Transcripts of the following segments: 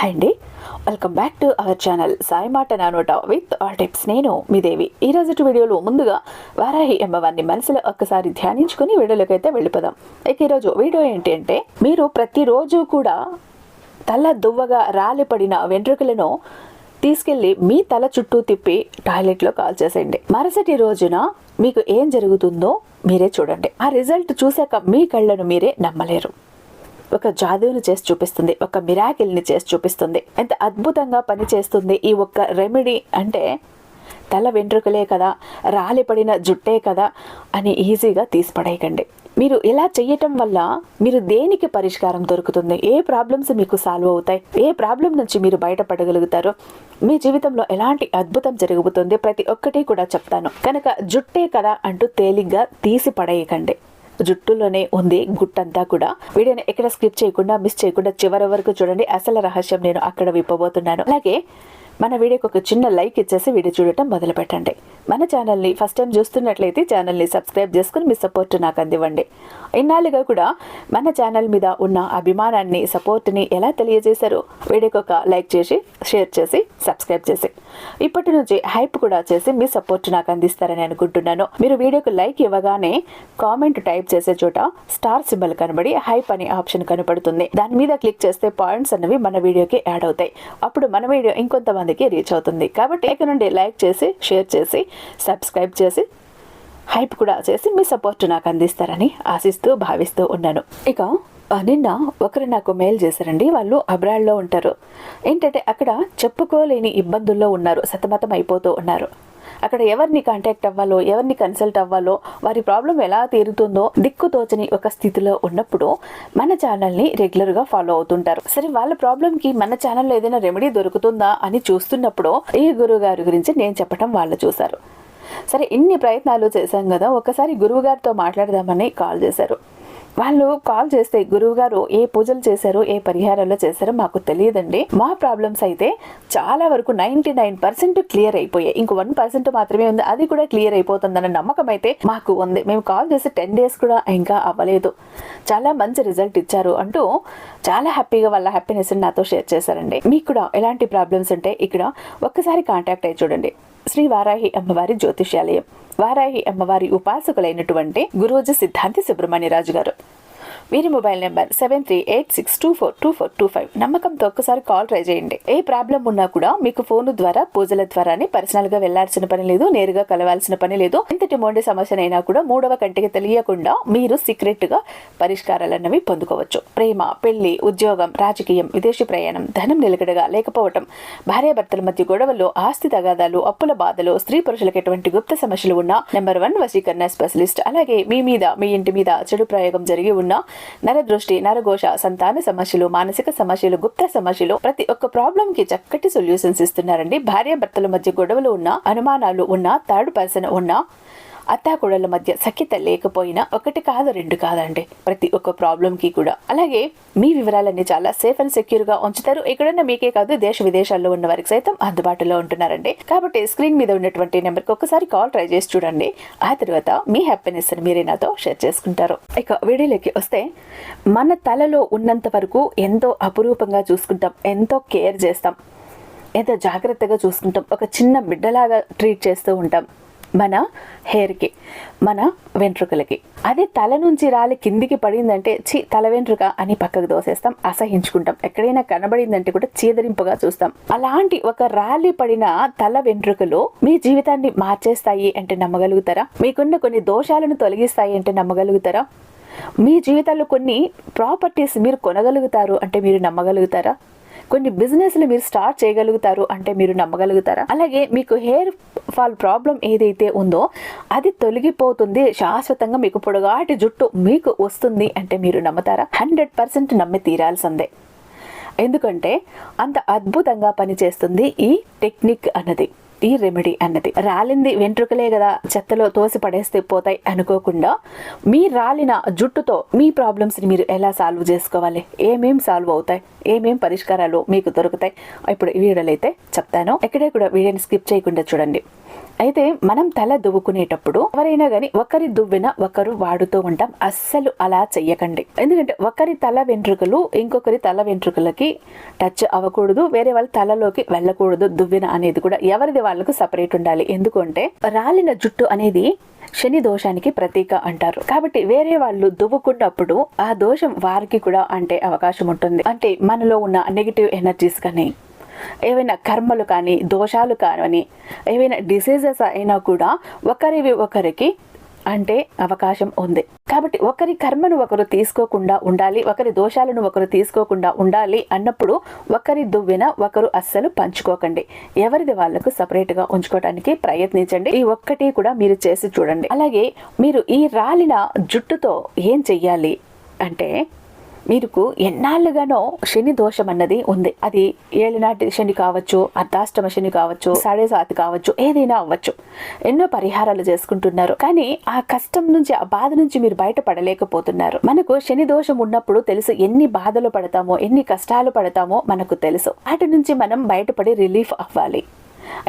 Hi అండి. Welcome back to our channel Sai మాట నానోట విత్ ఆల్ టిప్స్. నేను మీ దేవి. ఈ రోజు వీడియోలో ముందుగా వారాహి అమ్మవారిని మనసులో ఒక్కసారి ధ్యానించుకుని వీడియోలోకి అయితే వెళ్ళిపోదాం. ఇక ఈరోజు వీడియో ఏంటి అంటే మీరు ప్రతిరోజు కూడా తల దువ్వగా రాలిపడిన వెంట్రుకలను తీసుకెళ్ళి మీ తల చుట్టూ తిప్పి టాయిలెట్లో కాల్ చేసేయండి. మరుసటి రోజున మీకు ఏం జరుగుతుందో మీరే చూడండి. ఆ రిజల్ట్ చూశాక మీ కళ్ళను మీరే నమ్మలేరు. ఒక జాదువుని చేసి చూపిస్తుంది ఒక మిరాకిల్ని చేసి చూపిస్తుంది. ఎంత అద్భుతంగా పనిచేస్తుంది ఈ ఒక్క రెమెడీ అంటే తల వెంట్రుకలే కదా రాలిపడిన జుట్టే కదా అని ఈజీగా తీసిపడేయకండి మీరు ఇలా చేయటం వల్ల మీరు దేనికి పరిష్కారం దొరుకుతుంది? ఏ ప్రాబ్లమ్స్ మీకు సాల్వ్ అవుతాయి? ఏ ప్రాబ్లం నుంచి మీరు బయటపడగలుగుతారు? మీ జీవితంలో ఎలాంటి అద్భుతం జరుగుతుంది? ప్రతి ఒక్కటి కూడా చెప్తాను. కనుక జుట్టే కదా అంటూ తేలిగ్గా తీసి పడేయకండి. జుట్టులోనే ఉంది గుట్టంతా కూడా. వీడియోని ఎక్కడ స్కిప్ చేయకుండా మిస్ చేయకుండా చివరి వరకు చూడండి. అసలు రహస్యం నేను అక్కడ విప్పబోతున్నాను. అలాగే మన వీడియోకి ఒక చిన్న లైక్ ఇచ్చేసి వీడియో చూడటం మొదలు పెట్టండి మన ఛానల్ని ఫస్ట్ టైం చూస్తున్నట్లయితే ఛానల్ని సబ్స్క్రైబ్ చేసుకుని మీ సపోర్ట్ నాకు అందివ్వండి. ఇన్నాళ్ళుగా కూడా మన ఛానల్ మీద ఉన్న అభిమానాన్ని సపోర్ట్ని ఎలా తెలియజేశారో వీడియోకి ఒక లైక్ చేసి షేర్ చేసి సబ్స్క్రైబ్ చేసి ఇప్పటి నుంచి హైప్ కూడా చేసి మీ సపోర్ట్ నాకు అందిస్తారని అనుకుంటున్నాను. మీరు వీడియోకి లైక్ ఇవ్వగానే కామెంట్ టైప్ చేసే చోట స్టార్ సింబల్ కనబడి హైప్ అనే ఆప్షన్ కనబడుతుంది దాని మీద క్లిక్ చేస్తే పాయింట్స్ అనేవి మన వీడియోకి యాడ్ అవుతాయి. అప్పుడు మన వీడియో ఇంకొంతమంది మందికి రీచ్ అవుతుంది. కాబట్టి ఇక నుండి లైక్ చేసి షేర్ చేసి సబ్స్క్రైబ్ చేసి హైప్ కూడా చేసి మీ సపోర్ట్ నాకు అందిస్తారని ఆశిస్తూ భావిస్తూ ఉన్నాను. ఇక నిన్న ఒకరు నాకు మెయిల్ చేశారండి. వాళ్ళు అబ్రాడ్లో ఉంటారు. ఏంటంటే అక్కడ చెప్పుకోలేని ఇబ్బందుల్లో ఉన్నారు. సతమతం అయిపోతూ ఉన్నారు. అక్కడ ఎవరిని కాంటాక్ట్ అవ్వాలో ఎవరిని కన్సల్ట్ అవ్వాలో వారి ప్రాబ్లం ఎలా తీరుతుందో దిక్కు తోచని ఒక స్థితిలో ఉన్నప్పుడు మన ఛానల్ని రెగ్యులర్గా ఫాలో అవుతుంటారు. సరే వాళ్ళ ప్రాబ్లంకి మన ఛానల్లో ఏదైనా రెమెడీ దొరుకుతుందా అని చూస్తున్నప్పుడు ఈ గురువు గారి గురించి నేను చెప్పడం వాళ్ళు చూశారు. సరే ఇన్ని ప్రయత్నాలు చేశాం కదా ఒకసారి గురువు గారితో మాట్లాడదామని కాల్ చేశారు. వాళ్ళు కాల్ చేస్తే గురువు గారు ఏ పూజలు చేశారు ఏ పరిహారాలు చేశారో మాకు తెలియదండి. మా ప్రాబ్లమ్స్ అయితే చాలా వరకు నైన్టీ నైన్ పర్సెంట్ క్లియర్ అయిపోయాయి. ఇంక వన్ పర్సెంట్ మాత్రమే ఉంది. అది కూడా క్లియర్ అయిపోతుందన్న నమ్మకం అయితే మాకు ఉంది. మేము కాల్ చేసి టెన్ డేస్ కూడా ఇంకా అవ్వలేదు. చాలా మంచి రిజల్ట్ ఇచ్చారు అంటూ చాలా హ్యాపీగా వాళ్ళ హ్యాపీనెస్ నాతో షేర్ చేశారండి. మీకు కూడా ఎలాంటి ప్రాబ్లమ్స్ ఉంటే ఇక్కడ ఒక్కసారి కాంటాక్ట్ అయ్యి చూడండి. శ్రీ వారాహి అమ్మవారి జ్యోతిష్యాలయం. వారాహి అమ్మవారి ఉపాసకులైనటువంటి గురోజు సిద్ధాంతి సుబ్రహ్మణ్యరాజు గారు వీరి mobile number seven three eight six two four two four two five నమ్మకంతో ఒక్కసారి కాల్ ట్రై చేయండి. ఏ ప్రాబ్లం ఉన్నా కూడా మీకు ఫోన్ ద్వారా పూజల ద్వారానే పర్సనల్గా వెళ్ళాల్సిన పని లేదు నేరుగా కలవాల్సిన పని లేదు. ఎంతటి మొండి సమస్యనైనా కూడా మూడవ కంటికి తెలియకుండా మీరు సీక్రెట్గా పరిష్కారాలన్నవి పొందుకోవచ్చు. ప్రేమ పెళ్ళి ఉద్యోగం రాజకీయం విదేశీ ప్రయాణం ధనం నిలకడగా లేకపోవటం భార్యాభర్తల మధ్య గొడవలు ఆస్తి తగాదాలు అప్పుల బాధలు స్త్రీ పురుషులకు ఎటువంటి గుప్త సమస్యలు ఉన్నా నెంబర్ వన్ వశీకరణ స్పెషలిస్ట్ అలాగే మీ మీద మీ ఇంటి మీద చెడు ప్రయోగం జరిగి ఉన్న నరదృష్టి నరఘోష సంతాన సమస్యలు మానసిక సమస్యలు గుప్త సమస్యలు ప్రతి ఒక్క ప్రాబ్లం కి చక్కటి సొల్యూషన్స్ ఇస్తున్నారండి. భార్య భర్తల మధ్య గొడవలు ఉన్నా అనుమానాలు ఉన్నా థర్డ్ పర్సన్ ఉన్నా అత్తాకోడళ్ళ మధ్య సఖ్యత లేకపోయినా ఒకటి కాదు రెండు కాదండి. ప్రతి ఒక్క ప్రాబ్లం కి కూడా. అలాగే మీ వివరాలన్నీ చాలా సేఫ్ అండ్ సెక్యూర్గా ఉంచుతారు. ఎక్కడన్నా మీకే కాదు దేశ విదేశాల్లో ఉన్న వారికి సైతం అందుబాటులో ఉంటున్నారండి. కాబట్టి స్క్రీన్ మీద ఉన్నటువంటి నెంబర్కి ఒకసారి కాల్ ట్రై చేసి చూడండి. ఆ తర్వాత మీ హ్యాపీనెస్ మీరే నాతో షేర్ చేసుకుంటారు. ఇక వీడియోలోకి వస్తే మన తలలో ఉన్నంత వరకు ఎంతో అపురూపంగా చూసుకుంటాం. ఎంతో కేర్ చేస్తాం. ఎంతో జాగ్రత్తగా చూసుకుంటాం. ఒక చిన్న బిడ్డలాగా ట్రీట్ చేస్తూ ఉంటాం. మన హెయిర్కి మన వెంట్రుకలకి. అదే తల నుంచి రాలి కిందికి పడిందంటే చి తల వెంట్రుక అని పక్కకు దోసేస్తాం అసహించుకుంటాం. ఎక్కడైనా కనబడిందంటే కూడా చీదరింపుగా చూస్తాం. అలాంటి ఒక రాలి పడిన తల వెంట్రుకలు మీ జీవితాన్ని మార్చేస్తాయి అంటే నమ్మగలుగుతారా? మీకున్న కొన్ని దోషాలను తొలగిస్తాయి అంటే నమ్మగలుగుతారా? మీ జీవితాల్లో కొన్ని ప్రాపర్టీస్ మీరు కొనగలుగుతారు అంటే మీరు నమ్మగలుగుతారా? కొన్ని బిజినెస్లు మీరు స్టార్ట్ చేయగలుగుతారు అంటే మీరు నమ్మగలుగుతారా? అలాగే మీకు హెయిర్ ఫాల్ ప్రాబ్లం ఏదైతే ఉందో అది తొలగిపోతుంది శాశ్వతంగా మీకు పొడగాటి జుట్టు మీకు వస్తుంది అంటే మీరు నమ్ముతారా? హండ్రెడ్ పర్సెంట్ నమ్మి తీరాల్సిందే. ఎందుకంటే అంత అద్భుతంగా పనిచేస్తుంది ఈ టెక్నిక్ అన్నది. ఈ రెమెడీ అన్నది. రాలింది వెంట్రుకలే కదా చెత్తలో తోసి పడేస్తే పోతాయి అనుకోకుండా మీ రాలిన జుట్టుతో మీ ప్రాబ్లమ్స్ని మీరు ఎలా సాల్వ్ చేసుకోవాలి? ఏమేం సాల్వ్ అవుతాయి? ఏమేం పరిష్కారాలు మీకు దొరుకుతాయి? ఇప్పుడు వీడియోలు వీడియోలో అయితే చెప్తాను. ఎక్కడే కూడా వీడియోని స్కిప్ చేయకుండా చూడండి. అయితే మనం తల దువ్వుకునేటప్పుడు ఎవరైనా గాని ఒకరి దువ్వెన ఒకరు వాడుతూ ఉంటాం. అస్సలు అలా చెయ్యకండి. ఎందుకంటే ఒకరి తల వెంట్రుకలు ఇంకొకరి తల వెంట్రుకలకి టచ్ అవ్వకూడదు. వేరే వాళ్ళ తలలోకి వెళ్ళకూడదు దువ్వెన అనేది కూడా. ఎవరిది వాళ్ళకు సపరేట్ ఉండాలి. ఎందుకంటే రాలిన జుట్టు అనేది శని దోషానికి ప్రతీక అంటారు. కాబట్టి వేరే వాళ్ళు దువ్వుకున్నప్పుడు ఆ దోషం వారికి కూడా అంటే అవకాశం ఉంటుంది. అంటే మనలో ఉన్న నెగిటివ్ ఎనర్జీస్ కానీ ఏవైనా కర్మలు కానీ దోషాలు కానీ ఏవైనా డిసీజెస్ అయినా కూడా ఒకరివి ఒకరికి అంటే అవకాశం ఉంది. కాబట్టి ఒకరి కర్మను ఒకరు తీసుకోకుండా ఉండాలి ఒకరి దోషాలను ఒకరు తీసుకోకుండా ఉండాలి అన్నప్పుడు ఒకరి దువ్వెన ఒకరు అస్సలు పంచుకోకండి. ఎవరిది వాళ్ళకు సపరేట్గా ఉంచుకోవడానికి ప్రయత్నించండి. ఈ ఒక్కటి కూడా మీరు చేసి చూడండి. అలాగే మీరు ఈ రాలిన జుట్టుతో ఏం చెయ్యాలి అంటే మీకు ఎన్నాళ్ళుగానో శని దోషం అన్నది ఉంది. అది ఏళ్ళనాటి శని కావచ్చు అర్ధాష్టమ శని కావచ్చు సాడే సాతి కావచ్చు ఏదైనా అవ్వచ్చు. ఎన్నో పరిహారాలు చేసుకుంటున్నారు. కానీ ఆ కష్టం నుంచి ఆ బాధ నుంచి మీరు బయటపడలేకపోతున్నారు. మనకు శని దోషం ఉన్నప్పుడు తెలుసు ఎన్ని బాధలు పడతామో ఎన్ని కష్టాలు పడతామో మనకు తెలుసు. వాటి నుంచి మనం బయటపడి రిలీఫ్ అవ్వాలి.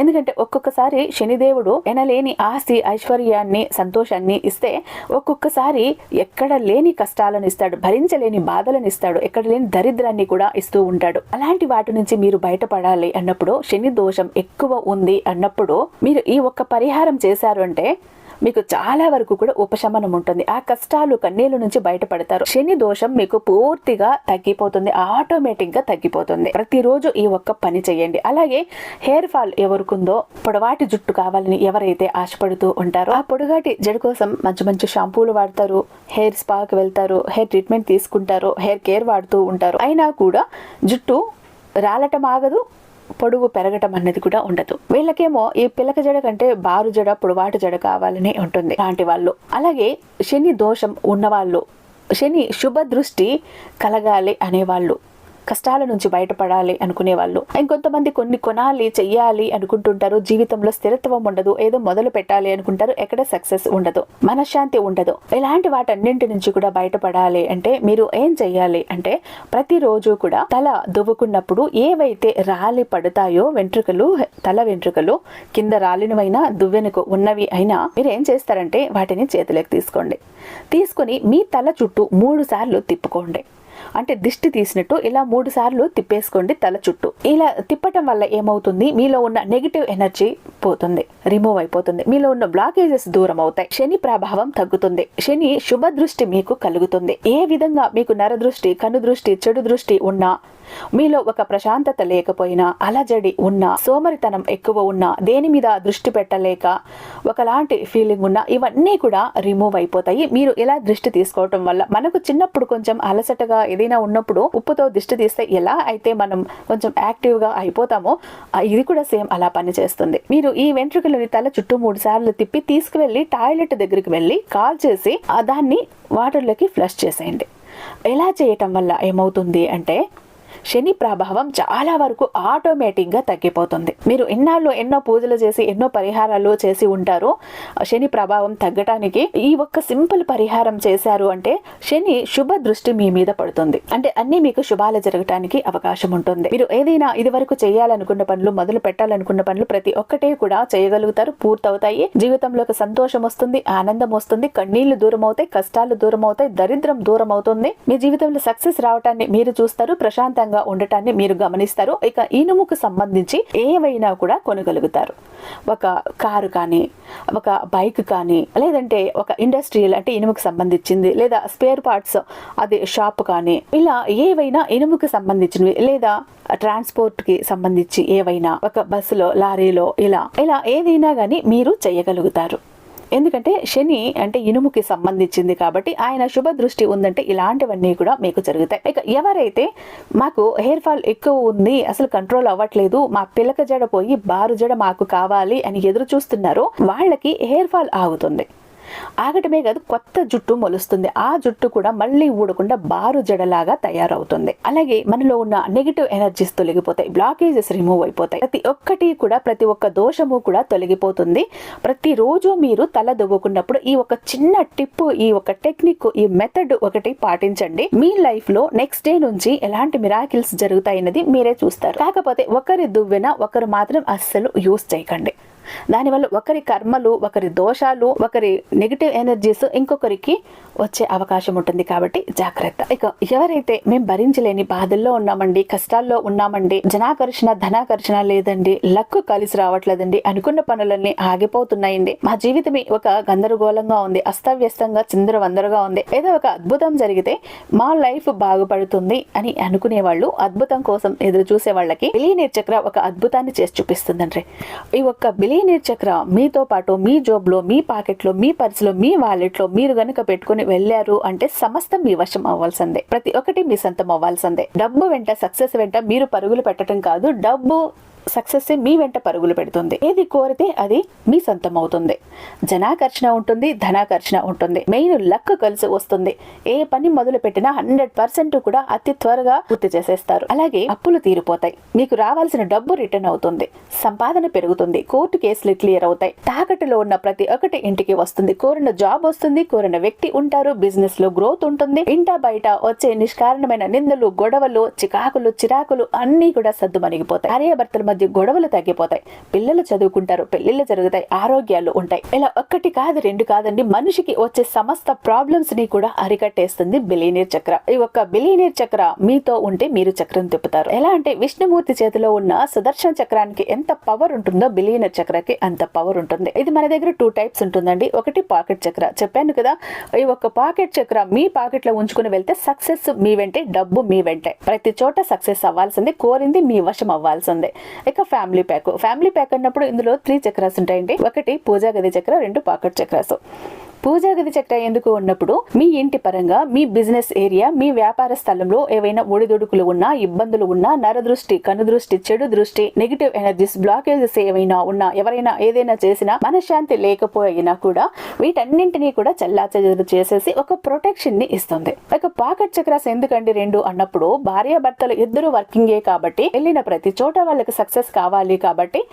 ఎందుకంటే ఒక్కొక్కసారి శనిదేవుడు ఎనలేని ఆస్తి ఐశ్వర్యాన్ని సంతోషాన్ని ఇస్తే ఒక్కొక్కసారి ఎక్కడ లేని కష్టాలను ఇస్తాడు భరించలేని బాధలను ఇస్తాడు ఎక్కడ లేని దరిద్రాన్ని కూడా ఇస్తూ ఉంటాడు. అలాంటి వాటి నుంచి మీరు బయటపడాలి అన్నప్పుడు శని దోషం ఎక్కువ ఉంది అన్నప్పుడు మీరు ఈ ఒక్క పరిహారం చేశారు అంటే మీకు చాలా వరకు కూడా ఉపశమనం ఉంటుంది. ఆ కష్టాలు కన్నీళ్ళ నుంచి బయటపడతారు. శని దోషం మీకు పూర్తిగా తగ్గిపోతుంది. ఆటోమేటిక్గా తగ్గిపోతుంది. ప్రతిరోజు ఈ ఒక్క పని చేయండి. అలాగే హెయిర్ ఫాల్ ఎవరికుందో పొడవాటి జుట్టు కావాలని ఎవరైతే ఆశపడుతూ ఉంటారో ఆ పొడుగాటి జడ కోసం మంచి మంచి షాంపూలు వాడతారు. హెయిర్ స్పాకి వెళ్తారు. హెయిర్ ట్రీట్మెంట్ తీసుకుంటారు. హెయిర్ కేర్ వాడుతూ ఉంటారు. అయినా కూడా జుట్టు రాలటం ఆగదు. పొడుగు పెరగటం అనేది కూడా ఉండదు. వీళ్ళకేమో ఈ పిలక జడ కంటే బారు జడ పొడవాటు జడ కావాలని ఉంటుంది లాంటి వాళ్ళు. అలాగే శని దోషం ఉన్నవాళ్ళు శని శుభ దృష్టి కలగాలి అనేవాళ్ళు. కష్టాల నుంచి బయటపడాలి అనుకునే వాళ్ళు ఇంకొంతమంది కొన్ని కొనాలి చెయ్యాలి అనుకుంటుంటారు. జీవితంలో స్థిరత్వం ఉండదు. ఏదో మొదలు పెట్టాలి అనుకుంటారు. ఎక్కడ సక్సెస్ ఉండదు. మనశ్శాంతి ఉండదు. ఇలాంటి వాటన్నింటి నుంచి కూడా బయటపడాలి అంటే మీరు ఏం చెయ్యాలి అంటే ప్రతిరోజు కూడా తల దువ్వుకున్నప్పుడు ఏవైతే రాలి పడతాయో వెంట్రుకలు తల వెంట్రుకలు కింద రాలినవైనా దువ్వెనకు ఉన్నవి అయినా మీరు ఏం చేస్తారంటే వాటిని చేతిలోకి తీసుకోండి. తీసుకొని మీ తల చుట్టూ మూడు సార్లు తిప్పుకోండి. అంటే దిష్టి తీసినట్టు ఇలా మూడు సార్లు తిప్పేసుకోండి తల చుట్టూ. ఇలా తిప్పటం వల్ల ఏమవుతుంది? మీలో ఉన్న నెగిటివ్ ఎనర్జీ పోతుంది రిమూవ్ అయిపోతుంది. మీలో ఉన్న బ్లాకేజెస్ దూరం అవుతాయి. శని ప్రభావం తగ్గుతుంది. శని శుభ దృష్టి మీకు కలుగుతుంది. ఏ విధంగా మీకు నరదృష్టి కను దృష్టి చెడు దృష్టి ఉన్నా మీలో ఒక ప్రశాంతత లేకపోయినా అలజడి ఉన్నా సోమరితనం ఎక్కువ ఉన్నా దేని మీద దృష్టి పెట్టలేక ఒకలాంటి ఫీలింగ్ ఉన్నా ఇవన్నీ కూడా రిమూవ్ అయిపోతాయి. మీరు ఇలా దృష్టి తీసుకోవటం వల్ల మనకు చిన్నప్పుడు కొంచెం అలసటగా ఏదైనా ఉన్నప్పుడు ఉప్పుతో దృష్టి తీస్తే ఎలా అయితే మనం కొంచెం యాక్టివ్గా అయిపోతామో ఇది కూడా సేమ్ అలా పనిచేస్తుంది మీరు ఈ వెంట్రుకలని తల చుట్టూ మూడు సార్లు తిప్పి తీసుకువెళ్ళి టాయిలెట్ దగ్గరికి వెళ్ళి కాల్ చేసి దాన్ని వాటర్లోకి ఫ్లష్ చేసేయండి. ఎలా చేయటం వల్ల ఏమవుతుంది అంటే శని ప్రభావం చాలా వరకు ఆటోమేటిక్గా తగ్గిపోతుంది. మీరు ఎన్నాళ్ళు ఎన్నో పూజలు చేసి ఎన్నో పరిహారాలు చేసి ఉంటారు. శని ప్రభావం తగ్గటానికి ఈ ఒక్క సింపుల్ పరిహారం చేశారు అంటే శని శుభ దృష్టి మీ మీద పడుతుంది. అంటే అన్ని మీకు శుభాలు జరగటానికి అవకాశం ఉంటుంది. మీరు ఏదైనా ఇది వరకు చేయాలనుకున్న పనులు మొదలు పెట్టాలనుకున్న పనులు ప్రతి ఒక్కటే కూడా చేయగలుగుతారు పూర్తవుతాయి. జీవితంలో ఒక సంతోషం వస్తుంది ఆనందం వస్తుంది కన్నీళ్ళు దూరం అవుతాయి కష్టాలు దూరం అవుతాయి దరిద్రం దూరం అవుతుంది. మీ జీవితంలో సక్సెస్ రావటాన్ని మీరు చూస్తారు ప్రశాంతంగా ఉండటాన్ని మీరు గమనిస్తారు. ఇక ఇనుముకు సంబంధించి ఏవైనా కూడా కొనగలుగుతారు. ఒక కారు కానీ ఒక బైక్ కానీ లేదంటే ఒక ఇండస్ట్రియల్ అంటే ఇనుముకు సంబంధించింది లేదా స్పేర్ పార్ట్స్ అది షాప్ కానీ ఇలా ఏవైనా ఇనుముకు సంబంధించినవి లేదా ట్రాన్స్పోర్ట్కి సంబంధించి ఏవైనా ఒక బస్సులో లారీలో ఇలా ఇలా ఏదైనా కానీ మీరు చేయగలుగుతారు. ఎందుకంటే శని అంటే ఇనుముకి సంబంధించింది కాబట్టి ఆయన శుభ దృష్టి ఉందంటే ఇలాంటివన్నీ కూడా మీకు జరుగుతాయి. ఇక ఎవరైతే మాకు హెయిర్ ఫాల్ ఎక్కువ ఉంది అసలు కంట్రోల్ అవ్వట్లేదు మా పిల్లక జడ పోయి బారు జడ మాకు కావాలి అని ఎదురు చూస్తున్నారో వాళ్ళకి హెయిర్ ఫాల్ ఆగుతుంది. ఆగటమే కాదు కొత్త జుట్టు మొలుస్తుంది. ఆ జుట్టు కూడా మళ్ళీ ఊడకుండా బారు జడలాగా తయారవుతుంది. అలాగే మనలో ఉన్న నెగిటివ్ ఎనర్జీస్ తొలగిపోతాయి. బ్లాకేజెస్ రిమూవ్ అయిపోతాయి. ప్రతి ఒక్కటి కూడా ప్రతి ఒక్క దోషము కూడా తొలగిపోతుంది. ప్రతిరోజు మీరు తల దువ్వుకున్నప్పుడు ఈ ఒక చిన్న టిప్ ఈ ఒక టెక్నిక్ ఈ మెథడ్ ఒకటి పాటించండి. మీ లైఫ్లో నెక్స్ట్ డే నుంచి ఎలాంటి మిరాకిల్స్ జరుగుతాయన్నది మీరే చూస్తారు. కాకపోతే ఒకరి దువ్వెన ఒకరు మాత్రం అస్సలు యూస్ చేయకండి. దానివల్ల ఒకరి కర్మలు ఒకరి దోషాలు ఒకరి నెగిటివ్ ఎనర్జీస్ ఇంకొకరికి వచ్చే అవకాశం ఉంటుంది కాబట్టి జాగ్రత్త. ఇక ఎవరైతే మేము భరించలేని బాధల్లో ఉన్నామండి కష్టాల్లో ఉన్నామండి జనాకర్షణ ధనాకర్షణ లేదండి లక్కు కలిసి రావట్లేదండి అనుకున్న పనులన్నీ ఆగిపోతున్నాయండి మా జీవితమే ఒక గందరగోళంగా ఉంది అస్తవ్యస్తంగా చిందరవందరగా ఉంది ఏదో ఒక అద్భుతం జరిగితే మా లైఫ్ బాగుపడుతుంది అని అనుకునే వాళ్ళు అద్భుతం కోసం ఎదురు చూసే వాళ్ళకి బిలీనీర్ చక్ర ఒక అద్భుతాన్ని చేసి చూపిస్తుందండి. ఈ ఒక్క మీ నిర్చక్ర మీతో పాటు మీ జోబ్లో మీ పాకెట్లో మీ పర్సులో మీ వాలెట్లో మీరు గనుక పెట్టుకుని వెళ్ళారు అంటే సమస్తం మీ వశం అవ్వాల్సిందే. ప్రతి ఒక్కటి మీ సొంతం అవ్వాల్సిందే. డబ్బు వెంట సక్సెస్ వెంట మీరు పరుగులు పెట్టడం కాదు డబ్బు సక్సెస్ మీ వెంట పరుగులు పెడుతుంది. ఏది కోరితే అది మీ సొంతం అవుతుంది జనాకర్షణ ఉంటుంది ధనాకర్షణ ఉంటుంది. మెయిన్ లక్ కలిసి వస్తుంది. ఏ పని మొదలు పెట్టినా హండ్రెడ్ పర్సెంట్ కూడా అతి త్వరగా పూర్తి చేసేస్తారు. అలాగే అప్పులు తీరిపోతాయి. మీకు రావాల్సిన డబ్బు రిటర్న్ అవుతుంది. సంపాదన పెరుగుతుంది. కోర్టు కేసులు క్లియర్ అవుతాయి. తాకట్టులో ఉన్న ప్రతి ఒక్కటి ఇంటికి వస్తుంది. కోరిన జాబ్ వస్తుంది కోరిన వ్యక్తి ఉంటారు బిజినెస్లో గ్రోత్ ఉంటుంది. ఇంట బయట వచ్చే నిష్కారణమైన నిందలు గొడవలు చికాకులు చిరాకులు అన్ని కూడా సద్దుమణిగిపోతాయి భార్యాభర్తల మధ్య గొడవలు తగ్గిపోతాయి. పిల్లలు చదువుకుంటారు పెళ్ళిళ్ళు జరుగుతాయి ఆరోగ్యాలు ఉంటాయి. ఇలా ఒక్కటి కాదు రెండు కాదండి. మనిషికి వచ్చే సమస్త ప్రాబ్లమ్స్ని కూడా అరికట్టేస్తుంది బిలియనీర్ చక్ర. ఈ ఒక్క బిలియనీర్ చక్ర మీతో ఉంటే మీరు చక్రం తిప్పుతారు. ఎలా అంటే విష్ణుమూర్తి చేతిలో ఉన్న సుదర్శన చక్రానికి ఎంత పవర్ ఉంటుందో బిలియనీర్ చక్రకి అంత పవర్ ఉంటుంది. ఇది మన దగ్గర టూ టైప్స్ ఉంటుందండి. ఒకటి పాకెట్ చక్ర. చెప్పాను కదా ఈ ఒక్క పాకెట్ చక్ర మీ పాకెట్లో ఉంచుకుని వెళ్తే సక్సెస్ మీ వెంటే డబ్బు మీ వెంటే. ప్రతి చోట సక్సెస్ అవ్వాల్సిందే కోరింది మీ వశం అవ్వాల్సిందే. ఇక ఫ్యామిలీ ప్యాక్ ఫ్యామిలీ ప్యాక్ అన్నప్పుడు ఇందులో త్రీ చక్రాస్ ఉంటాయండి. ఒకటి పూజా గది చక్ర రెండు పాకెట్ చక్రాస్. పూజా గది చక్ర ఎందుకు ఉన్నప్పుడు మీ ఇంటి పరంగా మీ బిజినెస్ ఏరియా మీ వ్యాపార స్థలంలో ఏవైనా ఒడిదొడుకులు ఉన్నా ఇబ్బందులు ఉన్నా నరదృష్టి కనుదృష్టి చెడు దృష్టి నెగిటివ్ ఎనర్జీస్ బ్లాకేజెస్ ఏవైనా ఉన్నా ఎవరైనా ఏదైనా చేసినా మనశ్శాంతి లేకపోయినా కూడా వీటన్నింటినీ కూడా చల్లాచెదురు చేసేసి ఒక ప్రొటెక్షన్ని ఇస్తుంది. ఒక పాకెట్ చక్రాస్ ఎందుకండి రెండు అన్నప్పుడు భార్య భర్తలు ఇద్దరు వర్కింగే కాబట్టి వెళ్ళిన ప్రతి చోట వాళ్ళకి సక్సెస్ కావాలి కాబట్టి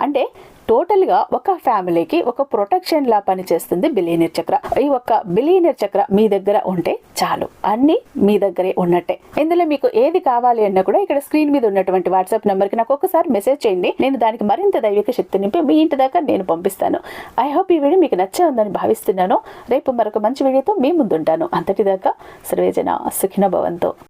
అంటే టోటల్గా ఒక ఫ్యామిలీకి ఒక ప్రొటెక్షన్ లా పనిచేస్తుంది బిలియనీర్ చక్ర. ఈ ఒక్క బిలియనీర్ చక్ర మీ దగ్గర ఉంటే చాలు. అన్ని మీ దగ్గరే ఉన్నట్టే. ఇందులో మీకు ఏది కావాలి అన్నా కూడా ఇక్కడ స్క్రీన్ మీద ఉన్నటువంటి వాట్సాప్ నెంబర్కి నాకు ఒకసారి మెసేజ్ చేయండి. నేను దానికి మరింత దైవిక శక్తి నింపి మీ ఇంటి దాకా నేను పంపిస్తాను. ఐ హోప్ ఈ వీడియో మీకు నచ్చే ఉందని భావిస్తున్నాను. రేపు మరొక మంచి వీడియోతో మీ ముందుంటాను. అంతటిదాకా సర్వేజన సుఖిన భవంతో.